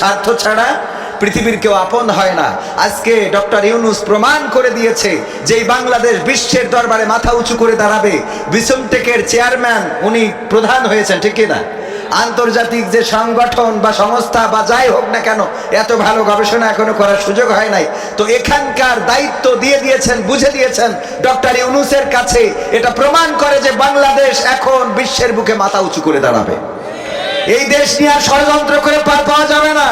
স্বার্থ ছাড়া পৃথিবীর কেউ আপন হয় না। আজকে ডক্টর ইউনুস প্রমাণ করে দিয়েছে যে বাংলাদেশ বিশ্বের দরবারে মাথা উঁচু করে দাঁড়াবে। বিসুমটেকের চেয়ারম্যান উনি প্রধান হয়েছেন, ঠিক না? আন্তর্জাতিক যে সংগঠন বা সংস্থা বা যাই হোক না কেন, এত ভালো গবেষণা এখনও করার সুযোগ হয় নাই। তো এখানকার দায়িত্ব দিয়ে দিয়েছেন, বুঝে দিয়েছেন ডক্টর ইউনুসের কাছে। এটা প্রমাণ করে যে বাংলাদেশ এখন বিশ্বের বুকে মাথা উঁচু করে দাঁড়াবে। এই দেশ নিয়ে আর ষড়যন্ত্র করে পার পাওয়া যাবে না।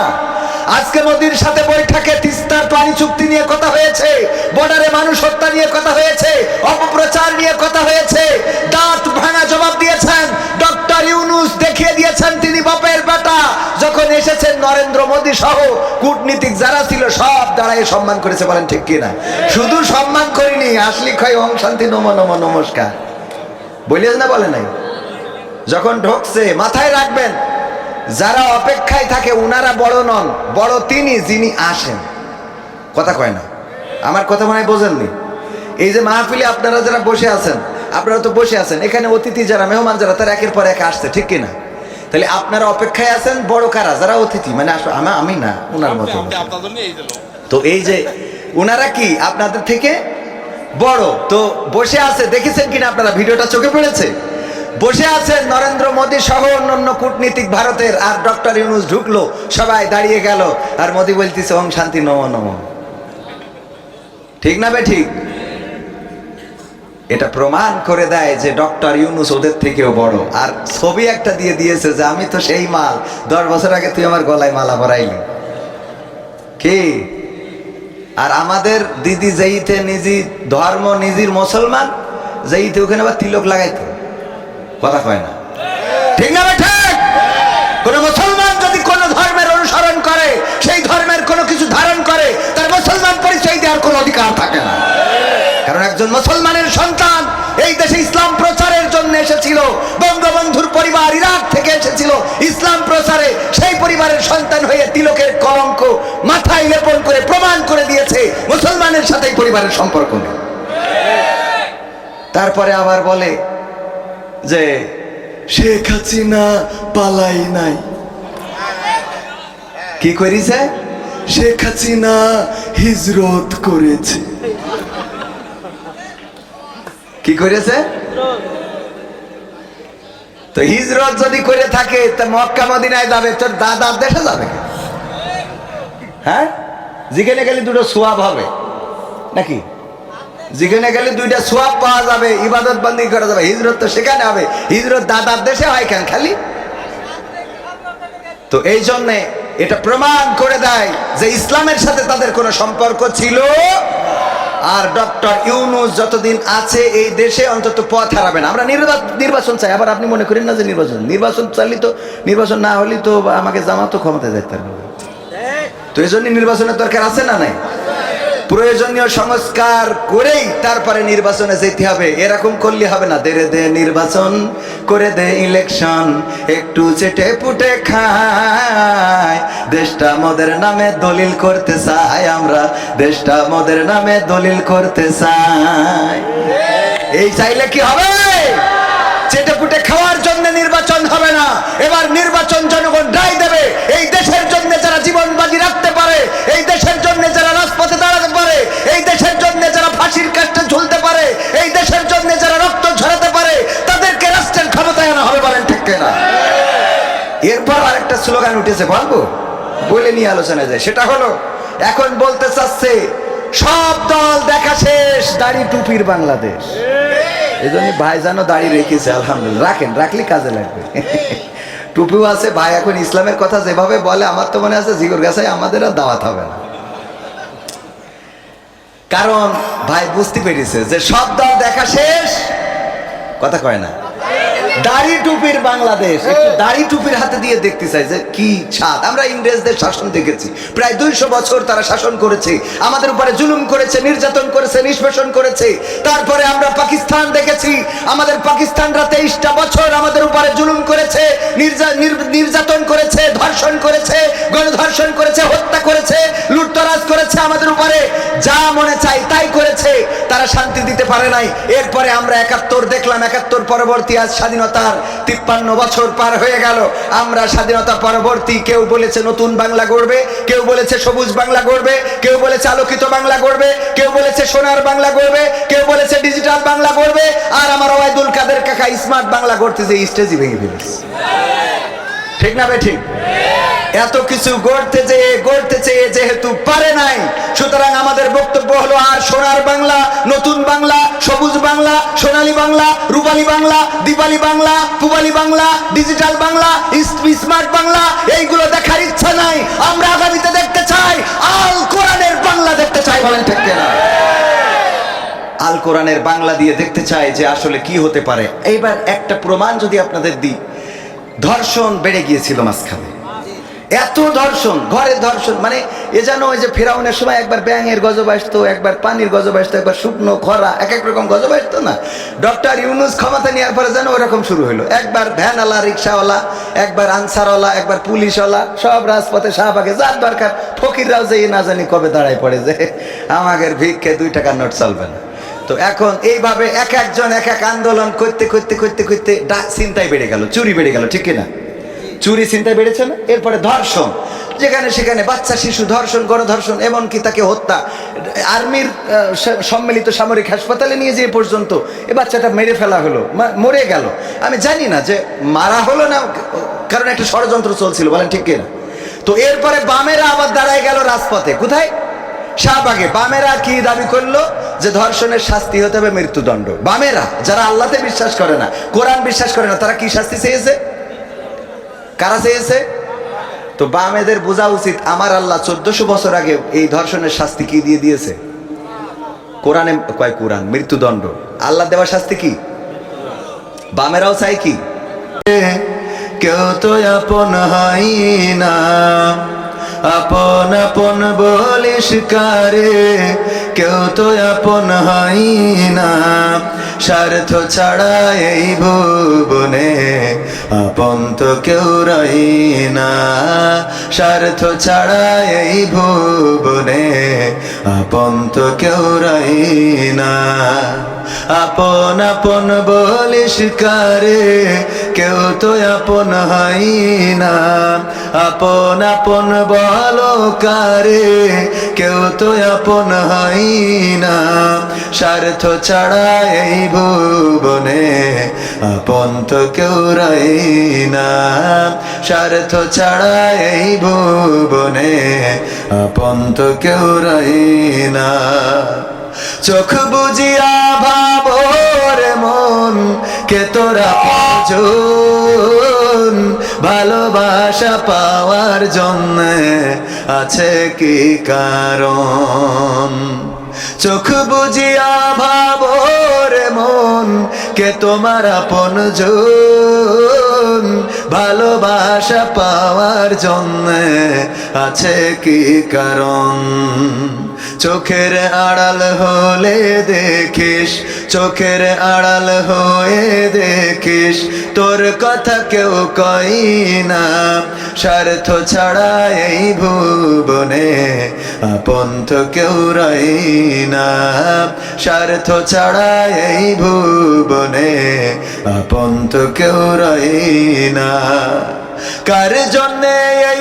আজকে মোদির সাথে বৈঠকে তিস্তার পানি চুক্তি নিয়ে কথা হয়েছে, বর্ডারে মানুষ হত্যা নিয়ে কথা হয়েছে, অপপ্রচার নিয়ে কথা হয়েছে, দাঁত ভাঙা জবাব দিয়েছেন, ডক্টর ইউনুস দেখিয়ে দিয়েছেন তিনি বাপের বেটা। যখন এসেছেন নরেন্দ্র মোদী সহ, কূটনীতিক যারা ছিল সব দাঁড়ায় সম্মান করেছে বলেন ঠিক কিনা। শুধু সম্মান করিনি, আসলি ক্ষয় ওম শান্তি, নম নম, নমস্কার। বলিস না বলে নাই? যখন ঢোকছে মাথায় রাখবেন যারা অপেক্ষায় থাকে উনারা বড় নন বড় তিনি যিনি আসেন। কথা কয় না? আমার কথা মনে হয় বোঝেননি। এই যে মাহফিলে আপনারা যারা বসে আছেন আপনারা তো বসে আছেন এখানে অতিথি যারা মেহমান যারা তারা একের পর এক আসছে ঠিক কিনা? তাহলে আপনারা অপেক্ষায় আছেন বড় কারা? যারা অতিথি মানে আমা- আমি না উনার মতো তো এই যে উনারা কি আপনাদের থেকে বড়? তো বসে আছে দেখেছেন কিনা আপনারা? ভিডিওটা চোখে পড়েছে? বসে আছেন নরেন্দ্র মোদী সহ অন্যান্য কূটনীতিক ভারতের, আর ডক্টর ইউনুস ঢুকলো, সবাই দাঁড়িয়ে গেল, আর মোদি বলতেছে, ওম শান্তি, নম নম। ঠিক না বে ঠিক? এটা প্রমাণ করে দেয় যে ডক্টর ইউনুস ওদের থেকেও বড়। আর ছবি একটা দিয়ে দিয়েছে যে, আমি তো সেই মাল, দশ বছর আগে তুই আমার গলায় মালা ভরাইলি কি? আর আমাদের দিদি যেইতে নিজি ধর্ম, নিজির মুসলমান, যেইতে ওখানে আবার তিলক লাগাইতো। কথা কয় না। ঠিক না ঠিক? কোন মুসলমান যদি কোন ধর্মের অনুসরণ করে, সেই ধর্মের কোনো কিছু ধারণ করে, তার মুসলমান পরিচয় দেওয়ার কোনো অধিকার থাকে না। কারণ একজন মুসলমানের সন্তান এই দেশে ইসলাম প্রচারের জন্য এসেছিল, বঙ্গবন্ধুর পরিবার ইরাক থেকে এসেছিল, ইসলাম প্রচারে সেই পরিবারের সন্তান হয়ে তিলকের কলঙ্ক মাথায় লেপন করে প্রমাণ করে দিয়েছে, মুসলমানের সাথে পরিবারের সম্পর্ক নেই। তারপরে আবার বলে যে শেখ হাসিনা পালাই নাই। কি করিছে শেখ হাসিনা হিজরত করেছে। কি করেছে তো হিজরত যদি করে থাকে, তা মক্কা মদিনায় যাবে, তোর দাদার দেশে যাবে হ্যাঁ? যেখানে গেলে দুটো সোয়াব হবে। নাকি? যেখানে গেলে দুইটা সোয়াব পাওয়া যাবে, ইবাদত বন্দি করা যাবে, হিজরত তো সেখানে হবে। হিজরত দাদার দেশে হয় কেন খালি? তো এই জন্যে এটা প্রমাণ করে দেয় যে ইসলামের সাথে তাদের কোনো সম্পর্ক ছিল। আর ডক্টর ইউনুস যতদিন আছে এই দেশে অন্তত পথ হারাবে না। আমরা নির্বা- নির্বাচন চাই। আবার আপনি মনে করেন না যে নির্বাচন? নির্বাচন চাইলে তো নির্বাচন না হলে তো আমাকে জামাত ক্ষমতায় যেতে পারবে তো এই জন্য নির্বাচনের দরকার আছে না নাই? প্রয়োজনীয় সংস্কার করেই তারপরে নির্বাচনে যেতে হবে। এরকম করলে হবে না। দেরে দে নির্বাচন করে দে ইলেকশন। একটু চেটে পুটে খায়। দেশটা মোদের নামে দলিল করতে চাই আমরা। দেশটা মদের নামে দলিল করতে চাই। এই চাইলে কি হবে? চেটে পুটে খাওয়ার জন্য নির্বাচন হবে না। এবার নির্বাচন জনগণ রায় দেবে। এই স্লোগান উঠেছে বলব বলে নিয়ে আলোচনা যায়। সেটা হলো, এখন বলতে চাচ্ছে, সব দল দেখা শেষ, দাড়ি টুপির বাংলাদেশ। এই জন্য ভাই জানো দাড়ি রেখেছে, আলহামদুলিল্লাহ। রাখেন, রাখলে কাজে লাগবে। টুপিও আছে, ভাই এখন ইসলামের কথা যেভাবে বলে, আমার তো মনে আছে জিগর গাছায় আমাদের আর দাওয়াত হবে না। কারণ ভাই বুঝতে পেরেছে যে সব দল দেখা শেষ, কথা কয় না। দাড়ি টুপির বাংলাদেশ। দাড়ি টুপির হাতে দিয়ে দেখতে চাই যে কি ছাদ। আমরা ইংরেজদের শাসন দেখেছি। প্রায় দুইশো বছর তারা শাসন করেছে। আমাদের উপরে জুলুম করেছে, নির্যাতন করেছে, নিষ্পেষণ করেছে। তারপরে আমরা পাকিস্তান দেখেছি। আমাদের পাকিস্তানরা তেইশটা বছর আমাদের উপরে জুলুম করেছে, নির্যা- নির্যাতন করেছে, ধর্ষণ করেছে, গণধর্ষণ করেছে, হত্যা করেছে, লুটতরাজ করেছে, আমাদের উপরে যা মনে চাই তাই করেছে তারা শান্তি দিতে পারে নাই। এরপরে আমরা একাত্তর দেখলাম, একাত্তর পরবর্তী আজ স্বাধীনতার তিপ্পান্ন বছর পার হয়ে গেল। আমরা স্বাধীনতা পরবর্তী কেউ বলেছে নতুন বাংলা গড়বে, কেউ বলেছে সবুজ বাংলা গড়বে, কেউ বলেছে আলোকিত বাংলা গড়বে, কেউ বলেছে সোনার বাংলা গড়বে, কেউ বলেছে ডিজিটাল বাংলা গড়বে। আর আমার ওয়াইদুল কাদের কাকা স্মার্ট বাংলা গড়তেছে স্টেজই ভেঙে ফেলেছে। ঠিক না বে ঠিক? এত কিছু গড়তে চেয়ে গড়তে চেয়ে যেহেতু পারে নাই, সুতরাং আমাদের বক্তব্য হলো আর সোনার বাংলা, নতুন বাংলা, সবুজ বাংলা, সোনালী বাংলা, রূপালী বাংলা, দীপালি বাংলা পুবালি বাংলা, ডিজিটাল বাংলা স্মার্ট বাংলা, এইগুলো দেখার ইচ্ছা নাই। আমরা আগামীতে দেখতে চাই, আল কোরআনের বাংলা দেখতে চাই বলেন ঠিক না আল কোরআনের বাংলা দিয়ে দেখতে চাই যে আসলে কি হতে পারে। এইবার একটা প্রমাণ যদি আপনাদের দিই ধর্ষণ বেড়ে গিয়েছিল মাঝখানে। এত ধর্ষণ ঘরে ধর্ষণ মানে এ যেন ওই যে ফেরাউনের সময় একবার ব্যাঙের গজব আসতো, একবার পানির গজব আসতো, একবার শুকনো খরা, এক এক রকম গজব আসতো না? ডক্টর ইউনুস ক্ষমতা নেওয়ার পরে যেন ওরকম শুরু হলো একবার ভ্যানওয়ালা রিক্সাওয়ালা একবার আনসারওয়ালা, একবার পুলিশওয়ালা, সব রাজপথে শাহবাগে, যার দরকার, ফকিররাও যে না জানি কবে দাঁড়ায় পড়ে যে, আমাদের ভিক্ষে দুই টাকার নোট চলবে না। তো এখন এইভাবে এক একজন, এক এক আন্দোলন করতে করতে করতে করতে চিন্তায় বেড়ে গেল, চুরি বেড়ে গেল, ঠিক না চুরি চিন্তায় বেড়েছে না? এরপরে ধর্ষণ, যেখানে, সেখানে বাচ্চা, শিশু ধর্ষণ, গণধর্ষণ, এমনকি তাকে হত্যা, আর্মির সম্মিলিত সামরিক হাসপাতালে নিয়ে যেয়ে পর্যন্ত এ বাচ্চাটা মেরে ফেলা হলো মরে গেল। আমি জানি না যে মারা হলো না, কারণ একটা ষড়যন্ত্র চলছিল, বলেন ঠিক কিনা? তো এরপরে বামেরা আবার দাঁড়ায় গেল রাজপথে, কোথায়? শাহবাগে বামেরা কি দাবি করল? যে ধর্ষণের শাস্তি হতে হবে মৃত্যুদণ্ড। বামেরা, যারা আল্লাহতে বিশ্বাস করে না, কোরআন বিশ্বাস করে না, তারা কি শাস্তি চেয়েছে? কারা চেয়েছে? তো বামেদের বোঝা উচিত, আমার আল্লাহ চোদ্দশো বছর আগে এই ধর্ষণের শাস্তি কি দিয়ে দিয়েছে? কোরআনে কয় কোরআন? মৃত্যুদণ্ড। আল্লাহ দেওয়া শাস্তি কি? বামেরাও চাই কি? কেউ তো আপন হয় না। আপন আপন বলিস কারে, কেউ তো আপন হয় না। স্বার্থ ছাড়া এই ভুবনে আপন তো কেউ রই না। স্বার্থ ছাড়া এই ভুবনে আপন তো কেউ রই না। আপন আপন বলিস কারে, কেউ তো আপন হয় না। আপন আপন বলো কারে, কেউ তো আপন হয় না। স্বার্থ ছাড়া এই ভুবনে আপন তো কেউ রাই না। স্বার্থ ছাড়া এই ভুবনে আপন তো কেউ রাই না। চোখ বুঝিয়া ভাবর মন, কে তোরা ভালোবাসা পাওয়ার জন্য আছে কি কারণ? চোখ বুঝিয়া ভাবর মন, কে তোমার আপন ভালোবাসা পাওয়ার জন্য আছে কি কারণ? চোখের আড়াল হলে দেখিস, চোখের আড়াল হয়ে দেখিস, তোর কথা কেউ কই না। স্বার্থ ছাড়া এই ভুবনে আপন তো কেউ রই না। স্বার্থ ছাড়া এই ভুবনে আপন তো কেউ রই না। কার জন্যে এই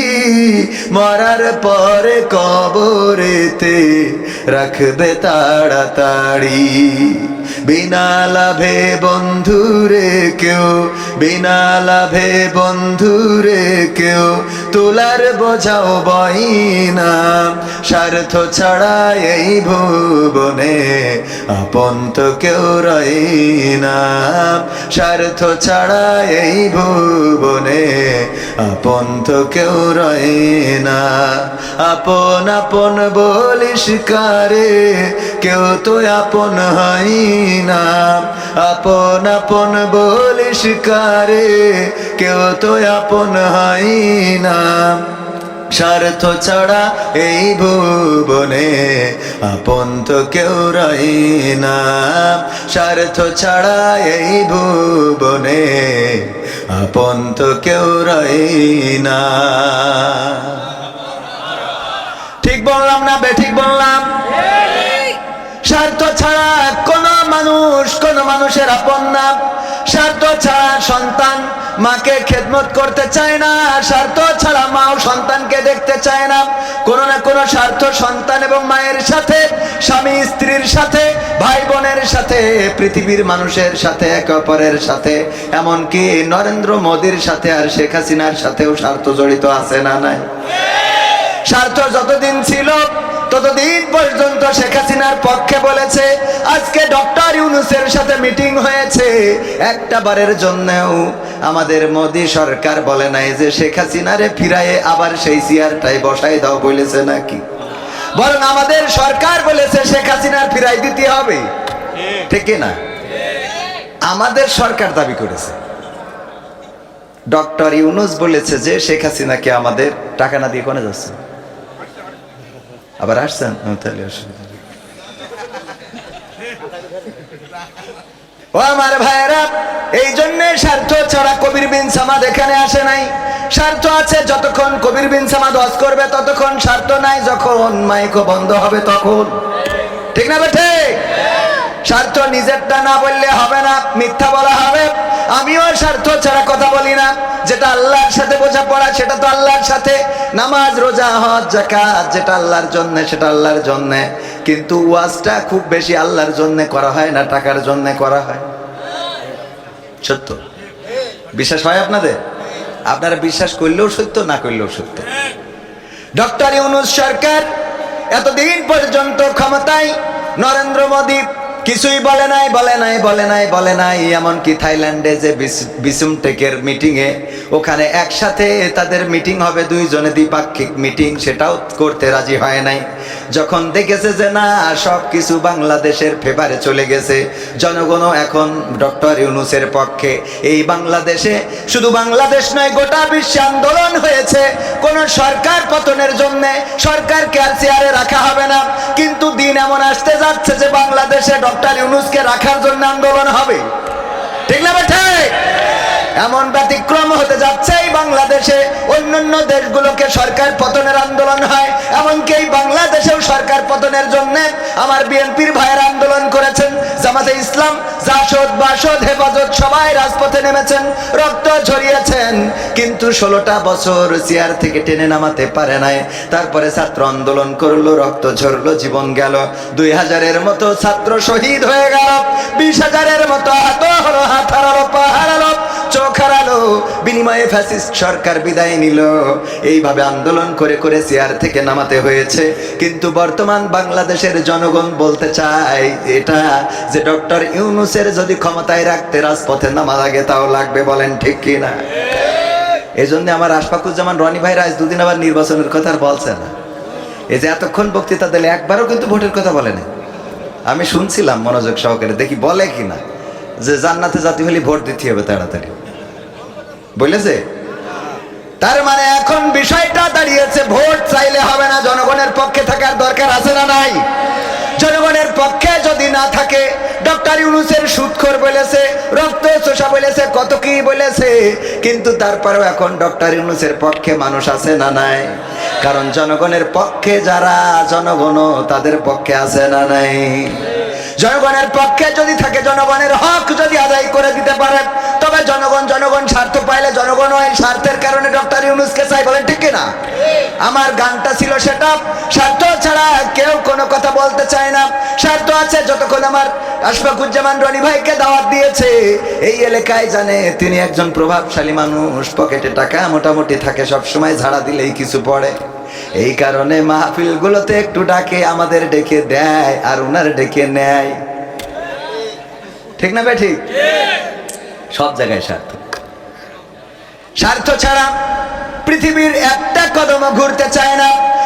মরার পরে কবরেতে রাখবে তাড়াতাড়ি। বিনা লাভে বন্ধুরে কেউ, বিনা লাভে বন্ধুরে কেউ, তোলার বোঝাও বই না স্বার্থ ছাড়া এই ভুবনে আপন তো কেউ রই না। স্বার্থ ছাড়া এই ভুবনে আপন তো কেউ রই না। আপন আপন বলিস কারে, কেউ তো আপন হয় না। আপন আপন বলিস কারে, কেউ তো আপন হয় না। স্বার্থ ছাড়া এই ভুবনে আপন তো কেউ রই না। স্বার্থ ছাড়া এই ভুবনে আপন তো কেউ রই না। ঠিক বললাম না বেঠিক বললাম? স্বার্থ ছাড়া কোন মানুষ কোন মানুষের আপন না। স্বার্থ ছাড়া সন্তান মাকে খেদমত করতে চায় না, স্বার্থ ছাড়া মাও সন্তানকে দেখতে চায় না। কোন না কোন স্বার্থ সন্তান এবং মায়ের সাথে, স্বামী স্ত্রীর সাথে ভাই বোনের সাথে, পৃথিবীর মানুষের সাথে, একে অপরের সাথে। এমনকি নরেন্দ্র মোদীর সাথে আর শেখ হাসিনার সাথেও স্বার্থ জড়িত আছে না নাই? স্বার্থ যতদিন ছিল, ততদিন পর্যন্ত শেখ হাসিনার পক্ষে বলেছে, আজকে ডক্টর ইউনুসের সাথে মিটিং হয়েছে। একটা বারের জন্যও আমাদের মোদী সরকার বলে নাই যে শেখ হাসিনারে ফিরায়ে আবার সেই চেয়ারটাই বসাই দাও বলেছে নাকি। বরং আমাদের সরকার বলেছে শেখ হাসিনার ফিরাই দিতে হবে। ঠিক না? আমাদের সরকার দাবি করেছে। ডক্টর ইউনুস বলেছে যে শেখ হাসিনাকে আমাদের টাকা না দিয়ে কোনে যাচ্ছে? আবার আসছেন? ও, তাহলে ও আমার ভাইয়েরা এই জন্য স্বার্থ ছাড়া কবির বিন সামাদ এখানে আসে নাই। স্বার্থ আছে যতক্ষণ কবির বিন সামাদ ওয়াজ করবে ততক্ষণ স্বার্থ নাই যখন মাইকো বন্ধ হবে তখন। ঠিক না বেঠে? স্বার্থ নিজেরটা না বললে হবে না, মিথ্যা বলা হবে। আমিও স্বার্থ ছাড়া কথা বলি না। যেটা আল্লাহর সাথে বোঝাপড়া সেটা তো আল্লাহর সাথে। নামাজ, রোজা, হজ জাকাত যেটা আল্লাহর জন্য, সেটা আল্লাহর জন্য। কিন্তু ওয়াজটা খুব বেশি আল্লাহর জন্য করা হয় না, টাকার জন্য করা হয়। সত্য? বিশ্বাস হয় আপনাদের? আপনারা বিশ্বাস করলেও সত্য, না করলেও সত্য। ডক্টর ইউনুস সরকার এতদিন পর্যন্ত ক্ষমতায় নরেন্দ্র মোদী কিছুই বলে নাই বলে নাই বলে নাই বলে নাই। এমনকি থাইল্যান্ডে যে বিস- বিসুম টেকের মিটিংয়ে ওখানে একসাথে তাদের মিটিং হবে, দুইজনে দ্বিপাক্ষিক মিটিং, সেটাও করতে রাজি হয় নাই। যখন দেখেছে যে না সব কিছু বাংলাদেশের ফেভারে চলে গেছে, জনগণও এখন ডক্টর ইউনুসের পক্ষে। এই বাংলাদেশে শুধু বাংলাদেশ নয়, গোটা বিশ্বে আন্দোলন হয়েছে। কোন সরকার পতনের জন্য সরকারকে আর চেয়ারে রাখা হবে না। কিন্তু দিন এমন আসতে যাচ্ছে যে বাংলাদেশে ডক্টর ইউনুসকে রাখার জন্য আন্দোলন হবে। ঠিক না বেঠে এমন ব্যতিক্রম হতে যাচ্ছে এই বাংলাদেশে। অন্যান্য দেশগুলোকে সরকার পতনের আন্দোলন হয়। এমনকি এই বাংলাদেশেও সরকার পতনের জন্য আমার বিএনপির ভাইয়ের আন্দোলন করেছেন। জামাতে ইসলাম, জাসদ, বাসদ, হেফাজত সবাই রাজপথে নেমেছেন, রক্ত ঝরিয়েছেন। কিন্তু ষোলোটা বছর চেয়ার থেকে টেনে নামাতে পারে নাই। তারপরে ছাত্র আন্দোলন করল, রক্ত ঝরলো, জীবন গেল। দুই হাজারের মতো ছাত্র শহীদ হয়ে গেল। বিশ হাজারের মতো হাত হলো, হাত হারালো, পা চোখ হারালো বিনিময়ে ফ্যাসিস্ট সরকার বিদায় নিল। এইভাবে আন্দোলন করে করে চেয়ার থেকে নামাতে হয়েছে। কিন্তু বর্তমান বাংলাদেশের জনগণ বলতে চায় এটা যে ডক্টর ইউনুসের যদি ক্ষমতায় রাখতে রাজপথে নামা লাগে তাও লাগবে বলেন ঠিক কি না এই জন্য আমার আশফাকুজ্জামান রনি ভাইরা আজ দুদিন আবার নির্বাচনের কথা আর বলছে না। এই যে এতক্ষণ বক্তৃতা দিলে একবারও কিন্তু ভোটের কথা বলেনি আমি শুনছিলাম মনোযোগ সহকারে, দেখি বলে কি না যে জান্নাতে জাতি হলে ভোট দিতে হবে তাড়াতাড়ি। বলেছে তার মানে এখন বিষয়টা দাঁড়িয়েছে, ভোট চাইলে হবে না, জনগণের পক্ষে থাকার দরকার আছে না নাই? জনগণের পক্ষে যদি না থাকে, ডক্টর ইউনুসের বলেছে, রক্ত চোষা বলেছে, কত কি বলেছে, কিন্তু তারপরেও এখন ডক্টর ইউনুসের পক্ষে মানুষ আছে না নাই? কারণ জনগণের পক্ষে যারা জনগণ, তাদের পক্ষে আছে না নাই? জনগণের পক্ষে যদি থাকে জনগণের হক যদি আদায় করে দিতে পারে, তবে জনগণ জনগণ স্বার্থ পাইলে জনগণ ওই স্বার্থের কারণে ডক্টর ইউনুসকে চাই বলেন, ঠিক না আমার গানটা ছিল সেটা স্বার্থ ছাড়া কেউ কোনো কথা বলতে চায় না। স্বার্থ আছে যতক্ষণ আমার আশফাকুজ্জামান রনি ভাইকে দাওয়াত দিয়েছে। এই এলাকায় জানে তিনি একজন প্রভাবশালী মানুষ। পকেটে টাকা মোটামুটি থাকে সব সময় ঝাড়া দিলেই কিছু পড়ে। এই কারণে মাহফিল গুলোতে একটু ডাকে, আমাদের ডেকে দেয় আর ওনার ডেকে নেয়। ঠিক না ভাই, ঠিক? সব জায়গায় স্বার্থ স্বার্থ ছাড়া পৃথিবীর একটা কদম ঘুরতে চায় না।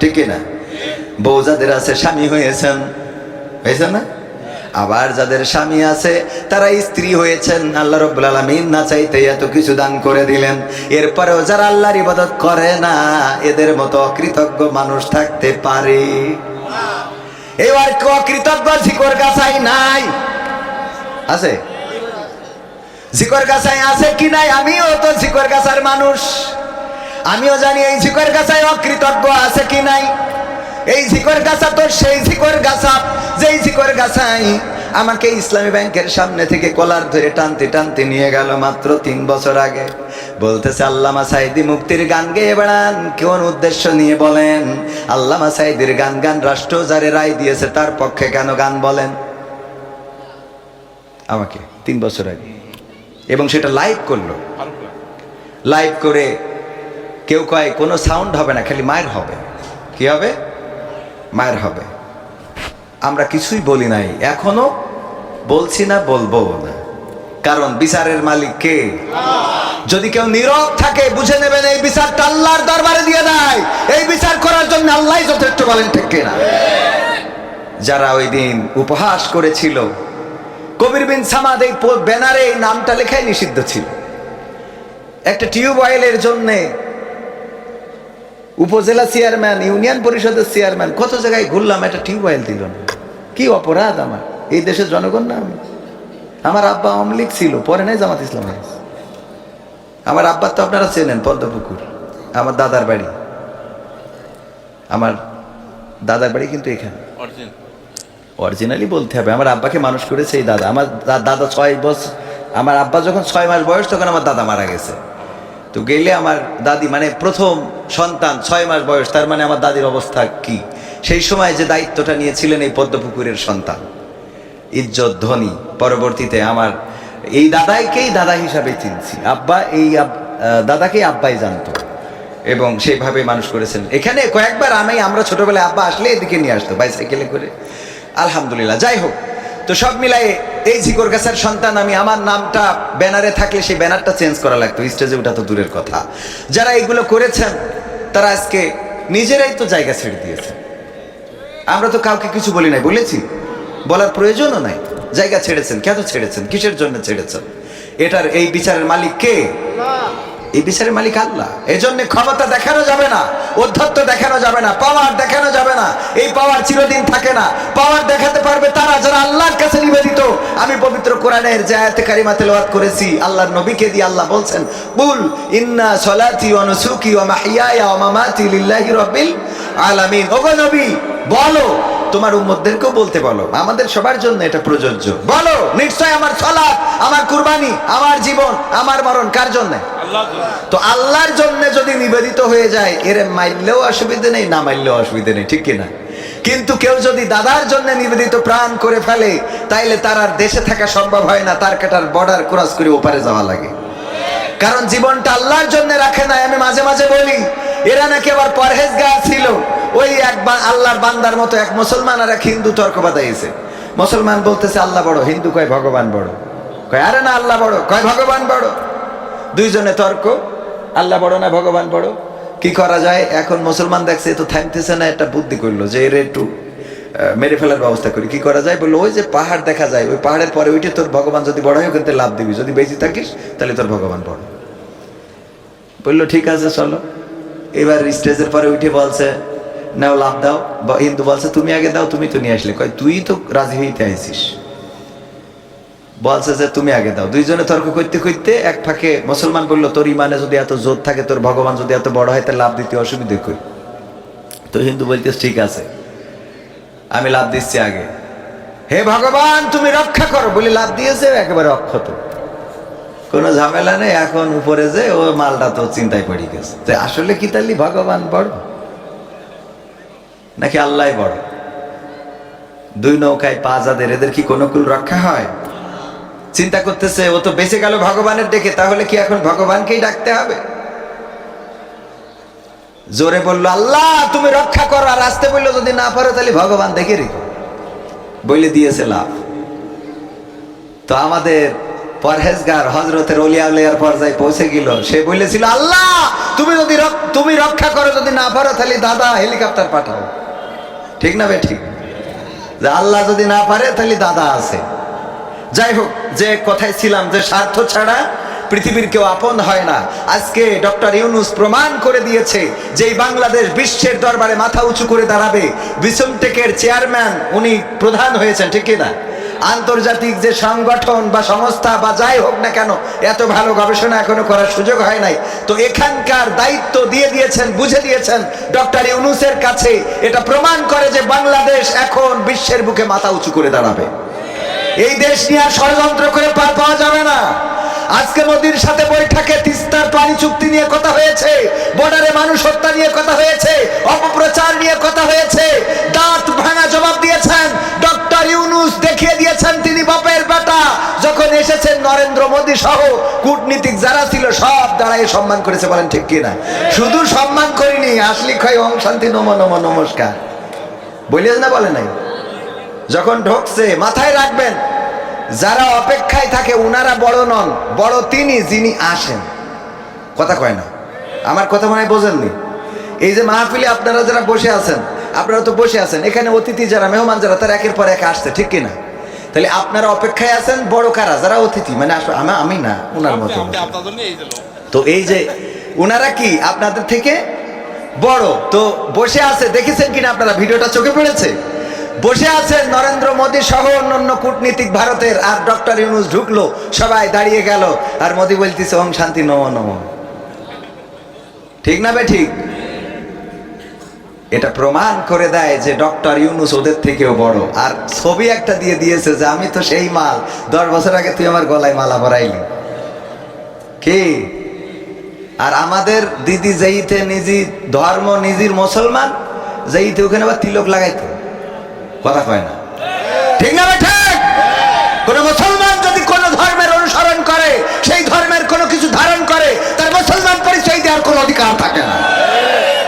ঠিক না? বউ যাদের আছে, স্বামী হয়েছেন। হয়েছে না? আবার যাদের স্বামী আছে, তারা স্ত্রী হয়েছেন। আল্লাহ রব্বুল আলমিন না চাইতে এত কিছু দান করে দিলেন। এরপরেও যারা আল্লাহর ইবাদত করে না, এদের মতো অকৃতজ্ঞ মানুষ থাকতে পারে। এবার অকৃতজ্ঞ ঝিকর গাছাই নাই। আছে? ঝিকর গাছাই আছে কি নাই? আমিও তো ঝিকর গাছার মানুষ। আমিও জানি এই ঝিকর গাছায় অকৃতজ্ঞ আছে কি নাই। এই ঝিকর গাছা তো সেই ঝিকর গাছা যেই ঝিকর গাছাই আমাকে ইসলামী ব্যাংকের সামনে থেকে কলার ধরে টানতে টানতে নিয়ে গেল মাত্র তিন বছর আগে। বলতেছে আল্লামা সাইদি মুক্তির গান গেয়ে বেড়ান কোন উদ্দেশ্য নিয়ে বলেন? আল্লামা সাইদির গান গান রাষ্ট্র যারে রায় দিয়েছে তার পক্ষে কেন গান বলেন? আমাকে তিন বছর আগে। এবং সেটা লাইভ করল। লাইভ করে কেউ কয়, কোনো সাউন্ড হবে না, খালি মায়ের হবে। কি হবে? মায়ের হবে। আমরা কিছুই বলি নাই, এখনও বলছি না বলব না। কারণ বিচারের মালিক কে? যদি কেউ নীরব থাকে, বুঝে নেবেন এই বিচারটা আল্লাহর দরবারে দিয়ে দেয়। এই বিচার করার জন্য আল্লাহ যথেষ্ট বলেন, ঠিক কিনা যারা ওই দিন উপহাস করেছিল, কবির বিন সামাদ এই ব্যানারে এই নামটা লেখাই নিষিদ্ধ ছিল। একটা টিউবওয়েলের জন্যে উপজেলা চেয়ারম্যান ইউনিয়ন পরিষদের চেয়ারম্যান কত জায়গায় ঘুরলাম একটা টিউবওয়েল দিল না। কি অপরাধ আমার? এই দেশের জনগণ না আমি? আমার আব্বা আওয়ামী লীগ ছিল পরে নাই জামাত ইসলাম আমার আব্বা তো আপনারা চেনেন পদ্মপুকুর আমার দাদার বাড়ি। আমার দাদার বাড়ি কিন্তু এখানে। অরিজিনালি বলতে হবে আমার আব্বাকে মানুষ করেছে এই দাদা। আমার দাদা ছয় বছর আমার আব্বা যখন ছয় মাস বয়স তখন আমার দাদা মারা গেছে। তো গেলে আমার দাদি মানে প্রথম সন্তান, ছয় মাস বয়স, তার মানে আমার দাদির অবস্থা কি? সেই সময় যে দায়িত্বটা নিয়েছিলেন এই পদ্মপুকুরের সন্তান। ইজ্জত, ধনী, পরবর্তীতে আমার এই দাদাইকেই দাদা হিসাবে চিনছি। আব্বা এই দাদাকেই আব্বাই জানতো। এবং সেইভাবে মানুষ করেছেন। এখানে কয়েকবার আমি, আমরা ছোটবেলায় আব্বা আসলে এদিকে নিয়ে আসতো, বাইসাইকেলে করে। আলহামদুলিল্লাহ, যাই হোক। তো সব মিলাই এই ঝিকর গাছের সন্তান আমি, আমার নামটা ব্যানারে থাকলে সেই ব্যানারটা চেঞ্জ করা লাগতো। স্টেজে ওঠা তো দূরের কথা। যারা এগুলো করেছেন তারা আজকে নিজেরাই তো জায়গা ছেড়ে দিয়েছে। আমরা তো কাউকে কিছু বলি নাই, বলেছি? বলার প্রয়োজনও নাই। জায়গা ছেড়েছেন, কেন ছেড়েছেন? কিসের জন্য ছেড়েছেন? এটার এই বিচারের মালিক কে? এই বিচারের মালিক আল্লাহ। এই জন্য ক্ষমতা দেখানো যাবে না, অধ্যত্ত দেখানো যাবে না পাওয়ার দেখানো যাবে না। এই পাওয়ার চিরদিন থাকে না। পাওয়ার দেখাতে পারবে তারা যারা আল্লাহর কাছে নিবেদিত। আমি পবিত্র কোরআনের যে আয়াতে কারিমা তেলাওয়াত করেছি, আল্লাহর নবীকে দিয়ে আল্লাহ বলছেন, কুল ইন্না সলাতি ওয়া নুসুকি ওয়া মামাতি লিল্লাহি রাব্বিল আলামিন। ওগো নবী, বলো তোমার উম্মতদেরকেও বলতে বলো। আমাদের সবার জন্য এটা প্রযোজ্য। বলো নিশ্চয় আমার সলাৎ আমার কুরবানি আমার জীবন আমার মরণ কার জন্য? তো আল্লাহর জন্য যদি নিবেদিত হয়ে যায় এর মাইলেও অসুবিধে নেই না মাইলেও অসুবিধে নেই ঠিক কিনা? কিন্তু কেউ যদি দাদার জন্য নিবেদিত প্রাণ করে ফেলে তাইলে তার আর দেশে থাকা সম্ভব হয় না তার কাটার বর্ডার ক্রস করে ওপারে যাওয়া লাগে। কারণ জীবনটা আল্লাহর জন্য রাখে নাই আমি মাঝে মাঝে বলি এরা নাকি আবার পরহেজগার ছিল। ওই এক আল্লাহর বান্দার মতো এক মুসলমান আর এক হিন্দু তর্ক বাদাইছে মুসলমান বলতেছে, আল্লাহ বড়। হিন্দু কয়, ভগবান বড়। কয়, আরে না, আল্লাহ বড়। কয়, ভগবান বড়। দুইজনে তর্ক, আল্লাহ বড় না, ভগবান বড়? কি করা যায়? এখন মুসলমান দেখছে তো থামতেছে না, একটা বুদ্ধি করল যে, এর একটু মেরে ফেলার ব্যবস্থা করি। কি করা যায়? বলল, ওই যে পাহাড় দেখা যায়, ওই পাহাড়ের পরে ওইটা তোর ভগবান যদি বড় হয় থেকে লাভ দিবি। যদি বেঁচে থাকিস, তাহলে তোর ভগবান বড়। বলল, ঠিক আছে, চলো। এবার স্টেজের পরে উঠে বলছে নাও লাভ দাও, বা হিন্দু বলছে, তুমি আগে দাও, তুমি তো নিয়ে আসলে। কয়, তুই তো রাজি হইতে আইছিস। বলছে যে, তুমি আগে দাও। দুইজনে তর্ক করতে করতে এক ফাঁকে মুসলমান বলল, তোর ইমানে যদি এত জোর থাকে, তোর ভগবান যদি এত বড় হয়, তাহলে লাভ দিতে অসুবিধে কই? তো হিন্দু বলতেস ঠিক আছে, আমি লাভ দিচ্ছি আগে। হে ভগবান, তুমি রক্ষা করো। বলে লাভ দিয়েছে, একেবারে অক্ষত। কোনো ঝামেলা নেই, এখন উপরে যে, ও মালটা তো চিন্তায় পড়ে গেছে। আসলে কি তাহলে ভগবান বড়? নাকি আল্লাহ বড় দুই নৌকায় পা যাদের, এদের কি কোনো কুল রক্ষা হয়? চিন্তা করতেছে, ও তো বেঁচে গেল ভগবানের ডেকে তাহলে কি এখন ভগবানকেই ডাকতে হবে? জোরে বলল, আল্লাহ, তুমি রক্ষা করো, আর আসতে বলল, যদি না পারো, তাহলে ভগবান দেখে রেখো। বলে দিয়েছে লাভ। তো আমাদের পরহেজগার হজরতের অলিয়াউলিয়ার পর্যায়ে পৌঁছে গেল। সে বলেছিল, আল্লাহ, তুমি যদি তুমি রক্ষা করো, যদি না পারো, তাহলে দাদা হেলিকপ্টার পাঠাও। ঠিক না ঠিক যে আল্লাহ যদি না পারে, তাহলে দাদা আছে। যাই হোক, যে কথায় ছিলাম যে স্বার্থ ছাড়া পৃথিবীর কেউ আপন হয় না। আজকে ডক্টর ইউনুস প্রমাণ করে দিয়েছে যে বাংলাদেশ বিশ্বের দরবারে মাথা উঁচু করে দাঁড়াবে। বিসমটেকের চেয়ারম্যান, উনি প্রধান হয়েছেন, ঠিক না? আন্তর্জাতিক যে সংগঠন বা সংস্থা বা যাই হোক না কেন, এত ভালো গবেষণা এখনও করার সুযোগ হয় নাই। তো এখানকার দায়িত্ব দিয়ে দিয়েছেন, বুঝে দিয়েছেন ডক্টর ইউনুসের কাছে। এটা প্রমাণ করে যে বাংলাদেশ এখন বিশ্বের বুকে মাথা উঁচু করে দাঁড়াবে। এই দেশ নিয়ে আর ষড়যন্ত্র করে পার পাওয়া যাবে না। আজকে মোদির সাথে বৈঠকে তিস্তার পানি চুক্তি নিয়ে কথা হয়েছে, বর্ডারে মানুষ হত্যা নিয়ে কথা হয়েছে, অপপ্রচার নিয়ে কথা হয়েছে, দাঁত ভাঙা জবাব দিয়েছেন, ডক্টর ইউনুস দেখিয়ে দিয়েছেন তিনি বাপের বেটা। যখন এসেছেন নরেন্দ্র মোদী সহ, কূটনীতিক যারা ছিল সব দাঁড়ায় সম্মান করেছে, বলেন ঠিক কিনা শুধু সম্মান করিনি, আসলি ক্ষয় ওম শান্তি, নম নম, নমস্কার। বলিস না বলে নাই? যখন ঢোকছে, মাথায় রাখবেন যারা অপেক্ষায় থাকে উনারা বড় নন বড় তিনি যিনি আসেন। কথা কয় না? আমার কথা মনে হয় বোঝেননি। এই যে মাহফিলে আপনারা যারা বসে আছেন আপনারা তো বসে আছেন এখানে অতিথি যারা মেহমান যারা তারা একের পর এক আসছে ঠিক কিনা? তাহলে আপনারা অপেক্ষায় আছেন বড় কারা? যারা অতিথি মানে আমি না উনার মতো। তো এই যে ওনারা কি আপনাদের থেকে বড়? তো বসে আছে দেখেছেন কিনা আপনারা? ভিডিওটা চোখে পড়েছে? বসে আছেন নরেন্দ্র মোদী সহ অন্যান্য কূটনীতিক ভারতের, আর ডক্টর ইউনুস ঢুকলো, সবাই দাঁড়িয়ে গেল, আর মোদী বলতেছে, ওম শান্তি, নম নম। ঠিক না বে ঠিক? এটা প্রমাণ করে দেয় যে ডক্টর ইউনুস ওদের থেকেও বড়। আর ছবি একটা দিয়ে দিয়েছে যে, আমি তো সেই মাল, দশ বছর আগে তুই আমার গলায় মালা ভরাইলি কি? আর আমাদের দিদি যেইতে নিজি ধর্ম নিজির মুসলমান, যেইতে ওখানে আবার তিলক লাগাইতো। কথা কয় না। ঠিক না ঠিক? কোন মুসলমান যদি কোন ধর্মের অনুসরণ করে, সেই ধর্মের কোনো কিছু ধারণ করে, তার মুসলমান পরিচয় দেওয়ার কোনো অধিকার থাকে না।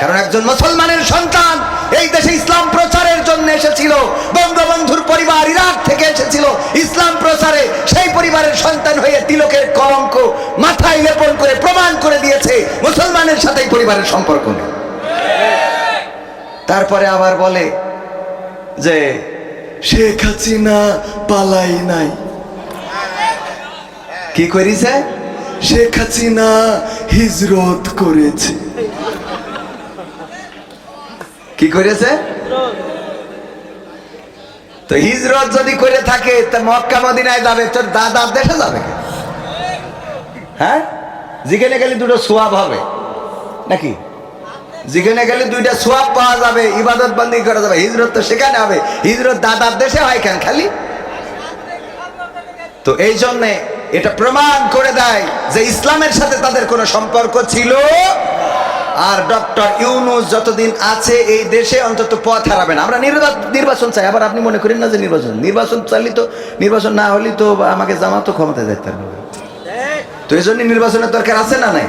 কারণ একজন মুসলমানের সন্তান এই দেশে ইসলাম প্রচারের জন্য এসেছিল, বঙ্গবন্ধুর পরিবার ইরাক থেকে এসেছিল, ইসলাম প্রচারে সেই পরিবারের সন্তান হয়ে তিলকের কলঙ্ক মাথায় লেপন করে প্রমাণ করে দিয়েছে, মুসলমানের সাথে পরিবারের সম্পর্ক নেই। তারপরে আবার বলে যে শেখ হাসিনা পালাই নাই। কি করিছে? শেখ হাসিনা হিজরত করেছে। কি করেছে? তো হিজরত যদি করে থাকে, তা মক্কা মদিনায় যাবে, তোর দাদার দেশে যাবে হ্যাঁ? যেখানে গেলে দুটো সোয়াব হবে। নাকি? যেখানে গেলে দুইটা সোয়াব পাওয়া যাবে, ইবাদত বন্দি করা যাবে, হিজরত তো সেখানে হবে। হিজরত দাদার দেশে হয় কেন খালি? তো এই জন্যে এটা প্রমাণ করে দেয় যে ইসলামের সাথে তাদের কোনো সম্পর্ক ছিল। আর ডক্টর ইউনুস যতদিন আছে এই দেশে অন্তত পথ হারাবে না। আমরা নির্বা- নির্বাচন চাই। আবার আপনি মনে করেন না যে নির্বাচন? নির্বাচন চাইলে তো নির্বাচন না হলে তো আমাকে জামাতো ক্ষমতা যেতে পারবে তো এই জন্য নির্বাচনের দরকার আছে না নাই?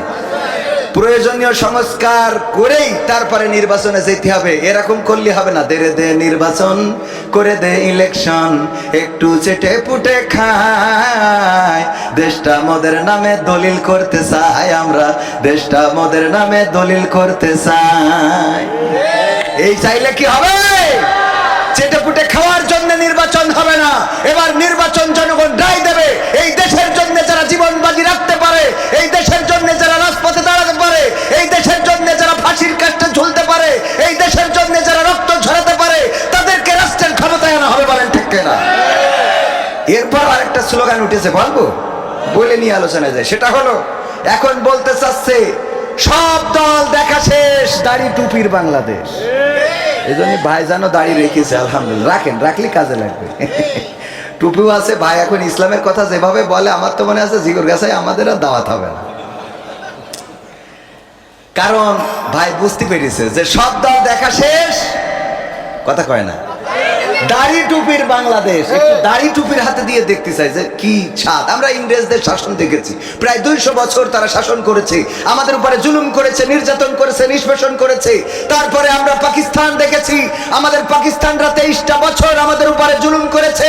প্রয়োজনীয় সংস্কার করেই তারপরে নির্বাচনে যেতে হবে। এরকম করলে হবে না। দেরে দে নির্বাচন, করে দে ইলেকশন। একটু চেটে পুটে খায়। দেশটা মদের নামে দলিল করতে চাই আমরা। দেশটা মদের নামে দলিল করতে চাই এই চাইলে কি হবে? চেটে পুটে খাওয়ার জন্য নির্বাচন হবে না। এবার নির্বাচন এরপর আরেকটা স্লোগান উঠেছে বলব বলে নিয়ে আলোচনা যায়। সেটা হলো এখন বলতে চাচ্ছে সব দল দেখা শেষ দাড়ি টুপির বাংলাদেশ। এই। জন্য ভাই জানো দাড়ি রেখেছে আলহামদুলিল্লাহ। রাখেন রাখলে কাজে লাগবে। টুপিও আছে ভাই এখন ইসলামের কথা যেভাবে বলে আমার তো মনে আছে জিগর গাছায় আমাদের আর দাওয়াত হবে না। কারণ ভাই বুঝতে পেরেছে যে সব দল দেখা শেষ কথা কয় না। দাড়ি টুপির বাংলাদেশ। একটু দাড়ি টুপির হাতে দিয়ে দেখতে চাই যে কি ছাদ। আমরা ইংরেজদের শাসন দেখেছি। প্রায় দুইশো বছর তারা শাসন করেছে। আমাদের উপরে জুলুম করেছে নির্যাতন করেছে নিষ্পেষণ করেছে। তারপরে আমরা পাকিস্তান দেখেছি। আমাদের পাকিস্তানরা তেইশটা বছর আমাদের উপরে জুলুম করেছে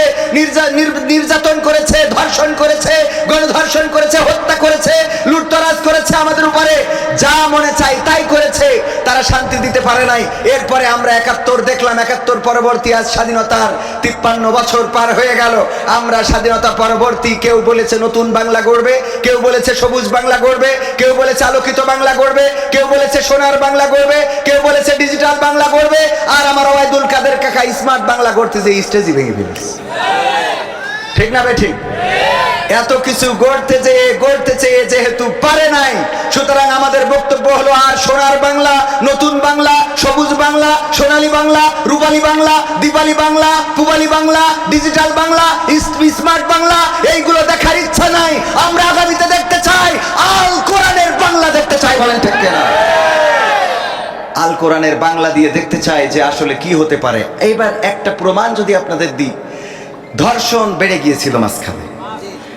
নির্যাতন করেছে ধর্ষণ করেছে গণধর্ষণ করেছে হত্যা করেছে লুটতরাজ করেছে আমাদের উপরে। যা মনে চাই তাই করেছে। তারা শান্তি দিতে পারে নাই। এরপরে আমরা একাত্তর দেখলাম। একাত্তর পরবর্তী আজ স্বাধীনতার তিপ্পান্ন বছর পার হয়ে গেল। আমরা স্বাধীনতা পরবর্তী কেউ বলেছে নতুন বাংলা গড়বে, কেউ বলেছে সবুজ বাংলা গড়বে, কেউ বলেছে আলোকিত বাংলা গড়বে, কেউ বলেছে সোনার বাংলা গড়বে, কেউ বলেছে ডিজিটাল বাংলা গড়বে। আর আমার ওয়াইদুল কাদের কাকা স্মার্ট বাংলা গড়তে যে স্টেজই ভেঙে ফেলেছে। ঠিক না বে ঠিক? এত কিছু গড়তে চেয়ে গড়তে চেয়ে যেহেতু পারে নাই, সুতরাং আমাদের বক্তব্য হলো আর সোনার বাংলা, নতুন বাংলা, সবুজ বাংলা, সোনালী বাংলা রূপালী বাংলা দিপালী বাংলা, পুবালী বাংলা, ডিজিটাল বাংলা স্মার্ট বাংলা, এইগুলো দেখার ইচ্ছা নাই। আমরা আগামীতে দেখতে চাই, আল কোরআনের বাংলা দেখতে চাই। বলেন ঠিক কিনা? আল কোরআনের বাংলা দিয়ে দেখতে চাই যে আসলে কি হতে পারে। এইবার একটা প্রমাণ যদি আপনাদের দিই। ধর্ষণ বেড়ে গিয়েছিল মাঝখানে।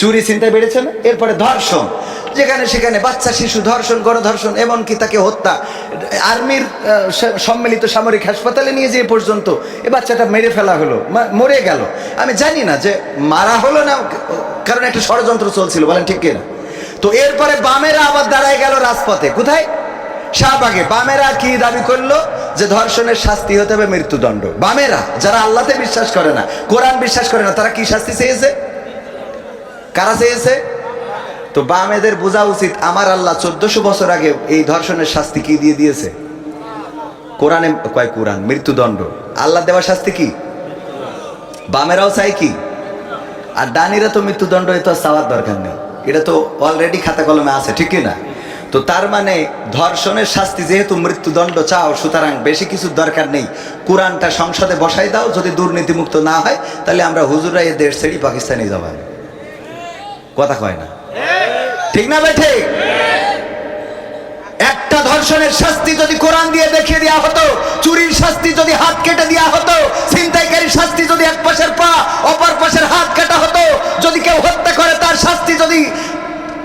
চুরি চিন্তায় বেড়েছে না? এরপরে ধর্ষণ। যেখানে সেখানে বাচ্চা, শিশু ধর্ষণ, গণধর্ষণ, এমনকি তাকে হত্যা। আর্মির সম্মিলিত সামরিক হাসপাতালে নিয়ে যেয়ে পর্যন্ত এ বাচ্চাটা মেরে ফেলা হলো মরে গেল। আমি জানি না যে মারা হলো না, কারণ একটা ষড়যন্ত্র চলছিল, বলেন ঠিক কিনা? তো এরপরে বামেরা আবার দাঁড়ায় গেল রাজপথে। কোথায়? শাহবাগে। বামেরা কি দাবি করল? যে ধর্ষণের শাস্তি হতে হবে মৃত্যুদণ্ড। বামেরা, যারা আল্লাহতে বিশ্বাস করে না, কোরআন বিশ্বাস করে না, তারা কি শাস্তি চেয়েছে? কারা চেয়েছে? তো বামেদের বোঝা উচিত, আমার আল্লাহ চোদ্দশো বছর আগে এই ধর্ষণের শাস্তি কি দিয়ে দিয়েছে? কোরআনে, কয় কোরআন? মৃত্যুদণ্ড। আল্লাহ দেওয়া শাস্তি কি? বামেরাও চাই কি? আর ডানিরা তো মৃত্যুদণ্ড, এ তো চাওয়ার দরকার নেই। এটা তো অলরেডি খাতা কলমে আছে, ঠিক না? তো তার মানে ধর্ষণের শাস্তি যেহেতু মৃত্যুদণ্ড চাও, সুতরাং বেশি কিছু দরকার নেই। কোরআনটা সংসদে বসাই দাও, যদি দুর্নীতিমুক্ত না হয়, তাহলে আমরা হুজুরা এ দেশ ছেড়ি পাকিস্তানে যাব কথা কয় না। ঠিক না বেঠে একটা ধর্ষণের শাস্তি যদি কোরআন দিয়ে দেখিয়ে দেওয়া হতো, চুরির শাস্তি যদি হাত কেটে দেওয়া হতো, ছিনতাইকারীর শাস্তি যদি এক পাশের পা, অপর পাশের হাত কাটা হতো, যদি কেউ হত্যা করে, তার শাস্তি যদি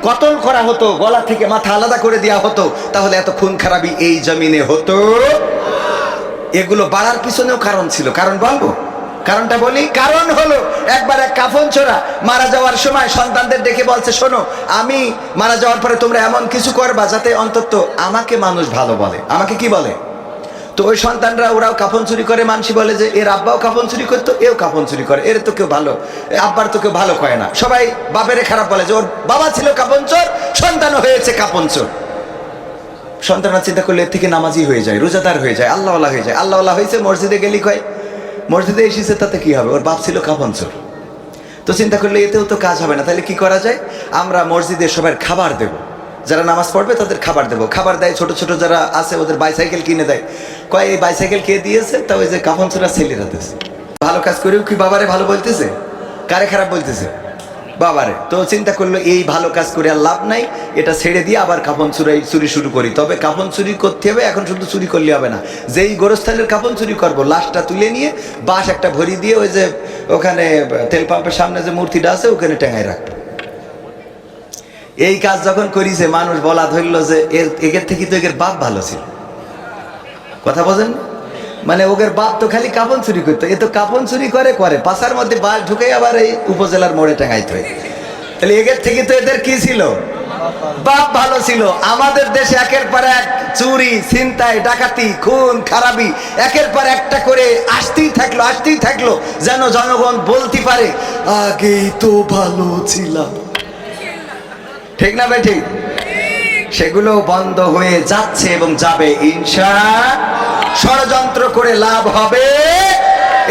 কতল করা হতো, গলা থেকে মাথা আলাদা করে দেওয়া হতো, তাহলে এত খুন খারাপি এই জমিনে হতো? এগুলো বাড়ার পিছনেও কারণ ছিল। কারণ বলব? কারণটা বলি? কারণ হলো, একবার এক কাফন ছোড়া, মারা যাওয়ার সময় সন্তানদের ডেকে বলছে, শোনো, আমি মারা যাওয়ার পরে তোমরা এমন কিছু করবা যাতে অন্তত আমাকে মানুষ ভালো বলে। আমাকে কি বলে? তো ওই সন্তানরা, ওরাও কাফন চুরি করে, মানসি বলে যে, এর আব্বাও কাফন চুরি করতো, এও কাফন চুরি করে, এর তো কেউ ভালো আব্বার তো কেউ ভালো কয় না। সবাই বাপেরে খারাপ বলে যে, ওর বাবা ছিল কাপন চোর, সন্তানও হয়েছে কাপন চোর। সন্তানরা চিন্তা করলে, এর থেকে নামাজি হয়ে যায়, রোজাদার হয়ে যায়, আল্লাহওয়ালা হয়ে যায়। আল্লাহওয়ালা হয়েছে, মসজিদে গেলি কয় মসজিদে এসেছে, তাতে কি হবে? ওর বাপ ছিল কাপন চোর। তো চিন্তা করলে এতেও তো কাজ হবে না। তাহলে কি করা যায়? আমরা মসজিদে সবার খাবার দেব। যারা নামাজ পড়বে, তাদের খাবার দেবো। খাবার দেয় ছোট ছোট যারা আছে, ওদের বাইসাইকেল কিনে দেয়। কয়, এই বাইসাইকেল কে দিয়েছে? তা ওই যে কাফন চোরা ছেলেরা দিয়েছে। ভালো কাজ করেও কি বাবারে ভালো বলতেছে? কারে খারাপ বলতেছে? বাবারে, তো চিন্তা করল, এই ভালো কাজ করে আর লাভ নাই, এটা ছেড়ে দিয়ে আবার কাপন চুরাই, চুরি শুরু করি। তবে কাপন চুরি করতে হবে, এখন শুধু চুরি করলে হবে না। যেই গোরস্থানের কাপন চুরি করব, লাশটা তুলে নিয়ে বাঁশ একটা ভরি দিয়ে ওই যে ওখানে, তেল পাম্পের সামনে যে মূর্তিটা আছে, ওখানে টেঙায় রাখব। এই কাজ যখন করিছে মানুষ বলা ধরলো যে, এর এগের থেকে তো এগের বাপ ভালো ছিল। কথা বোঝেন মানে ওদের বাপ তো খালি কাপন চুরি করতো, এ তো কাপন চুরি করে করে। পাশার মধ্যে বাস ঢুকে আবার এই উপজেলার মোড়ে টাঙাইতে হয় তাহলে এগের থেকে তো এদের কি ছিল? বাপ ভালো ছিল। আমাদের দেশে একের পর এক চুরি, ছিনতাই, ডাকাতি, খুন, খারাপি, একের পর একটা করে আসতেই থাকল আসতেই থাকল, যেন জনগণ বলতে পারে আগেই তো ভালো ছিলাম। ঠিক না ভাই, ঠিক? সেগুলো বন্ধ হয়ে যাচ্ছে এবং যাবে, ইনশা ষড়যন্ত্র করে লাভ হবে।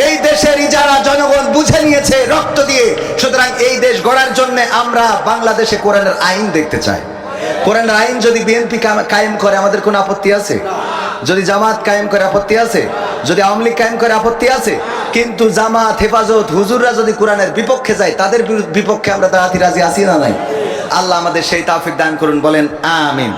এই দেশের ইজারা জনগণ বুঝে নিয়েছে রক্ত দিয়ে। সুতরাং এই দেশ গড়ার জন্য আমরা বাংলাদেশে কোরআনের আইন দেখতে চাই। কোরআনের আইন যদি বিএনপি কায়েম করে, আমাদের কোনো আপত্তি আছে? যদি জামাত কায়েম করে আপত্তি আছে? যদি আওয়ামী লীগ কায়েম করে আপত্তি আছে? কিন্তু জামাত, হেফাজত, হুজুররা যদি কোরআনের বিপক্ষে যায়, তাদের বিপক্ষে আমরা দাঁড়াতে রাজি আছি না নাই? আল্লাহ আমাদের সেই তাফিক দান করুন বলেন আমিন।